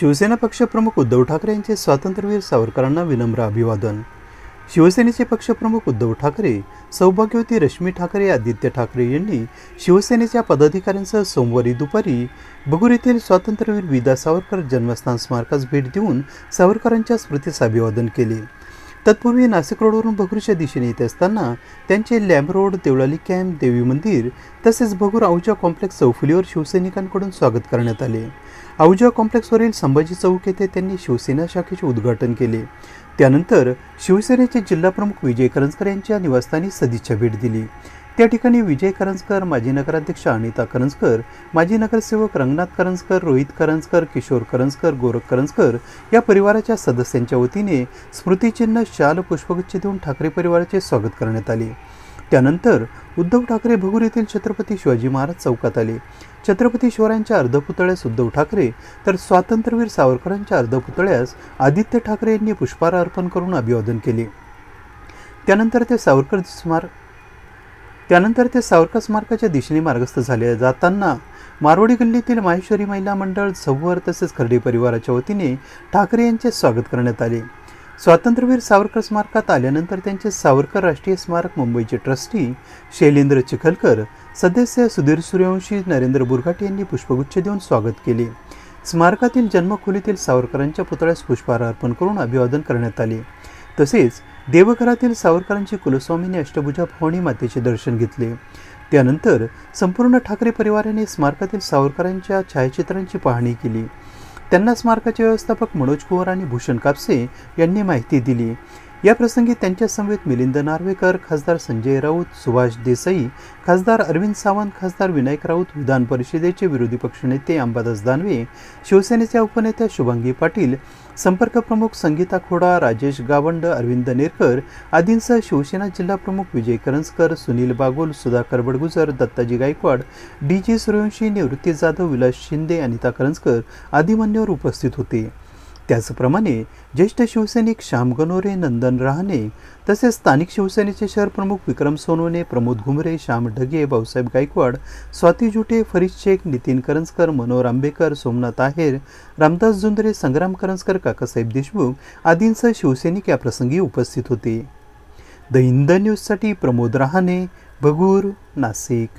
शिवसेना पक्षप्रमुख उद्धव ठाकरे यांचे स्वातंत्र्यवीर सावरकरांना विनम्र अभिवादन. शिवसेनेचे पक्षप्रमुख उद्धव ठाकरे सौभाग्यवती रश्मी ठाकरे आदित्य ठाकरे यांनी शिवसेनेच्या पदाधिकाऱ्यांसह सोमवारी दुपारी बगूर येथील स्वातंत्र्यवीर विदा सावरकर जन्मस्थान स्मारकास भेट देऊन सावरकरांच्या स्मृतीस अभिवादन केले. तत्पूर्वी नाशिक रोडवरून भगूरच्या दिशेने येत असताना त्यांचे लॅम्ब रोड देवळाली कॅम्प देवी मंदिर तसेच भगूर आऊच्या कॉम्प्लेक्स चौफुलीवर शिवसैनिकांकडून स्वागत करण्यात आले. आहुजा कॉम्प्लेक्सवरील संभाजी चौक येथे त्यांनी शिवसेना शाखेचे उद्घाटन केले. त्यानंतर शिवसेनेचे जिल्हाप्रमुख विजय करंजकर यांच्या निवासस्थानी सदिच्छा भेट दिली. त्या ठिकाणी विजय करंजकर माजी नगराध्यक्ष अनिता करंजकर माजी नगरसेवक रंगनाथ करंजकर रोहित करंजकर किशोर करंजकर गोरख करंजकर या परिवाराच्या सदस्यांच्या वतीने स्मृतिचिन्ह शाल पुष्पगुच्छ देऊन ठाकरे परिवाराचे स्वागत करण्यात आले. त्यानंतर उद्धव ठाकरे भगूर येथील छत्रपती शिवाजी महाराज चौकात आले. छत्रपती शिवरायांच्या अर्धपुतळ्यास उद्धव ठाकरे तर स्वातंत्र्यवीर सावरकरांच्या अर्धपुतळ्यास आदित्य ठाकरे यांनी पुष्पहार अर्पण करून अभिवादन केले. त्यानंतर ते सावरकर स्मारक त्यानंतर ते सावरकर स्मारकाच्या दिशेने मार्गस्थ झाले. जाताना मारवाडी गल्लीतील माहेश्वरी महिला मंडळ सव्वर तसेच खर्डे परिवाराच्या वतीने ठाकरे यांचे स्वागत करण्यात आले. स्वातंत्र्यवीर सावरकर स्मारकात आल्यानंतर त्यांचे सावरकर राष्ट्रीय स्मारक मुंबईचे ट्रस्टी शैलेंद्र चिखलकर सदस्य सुधीर सूर्यवंशी नरेंद्र बुरघाटे यांनी पुष्पगुच्छ देऊन स्वागत केले. स्मारकातील जन्मखोलीतील सावरकरांच्या पुतळ्यास पुष्पहार अर्पण करून अभिवादन करण्यात आले. तसेच देवघरातील सावरकरांची कुलस्वामींनी अष्टभुजा भवानी मातेचे दर्शन घेतले. त्यानंतर संपूर्ण ठाकरे परिवाराने स्मारकातील सावरकरांच्या छायाचित्रांची पाहणी केली. त्यांना स्मारकाचे व्यवस्थापक मनोज कुंवर आणि भूषण कापसे यांनी माहिती दिली. या प्रसंगी त्यांच्यासमवेत मिलिंद नार्वेकर खासदार संजय राऊत सुभाष देसाई खासदार अरविंद सावंत खासदार विनायक राऊत विधान परिषदेचे विरोधी पक्षनेते अंबादास दानवे शिवसेनेच्या उपनेत्या शुभांगी पाटील संपर्क प्रमुख संगीता खोडा राजेश गावंड अरविंद नेरकर आदींसह शिवसेना जिल्हा प्रमुख विजय करंजकर सुनील बागोल सुधाकर बडगुजर दत्ताजी गायकवाड डी जे सूर्यवंशी निवृत्ती जाधव विलास शिंदे अनिता करंजकर आदी मान्यवर उपस्थित होते. त्याचप्रमाणे ज्येष्ठ शिवसैनिक श्याम गणोरे नंदन रहाणे तसेच स्थानिक शिवसेनेचे शहर प्रमुख विक्रम सोनवणे प्रमोद घुमरे श्याम ढगे भाऊसाहेब गायकवाड स्वाती जुटे फरीद शेख नितीन करंजकर मनोहर आंबेकर सोमनाथ आहेर रामदास जुंदरे संग्राम करंजकर काकासाहेब देशमुख आदींसह शिवसैनिक या प्रसंगी उपस्थित होते. द इंद न्यूजसाठी प्रमोद रहाणे भगूर नाशिक.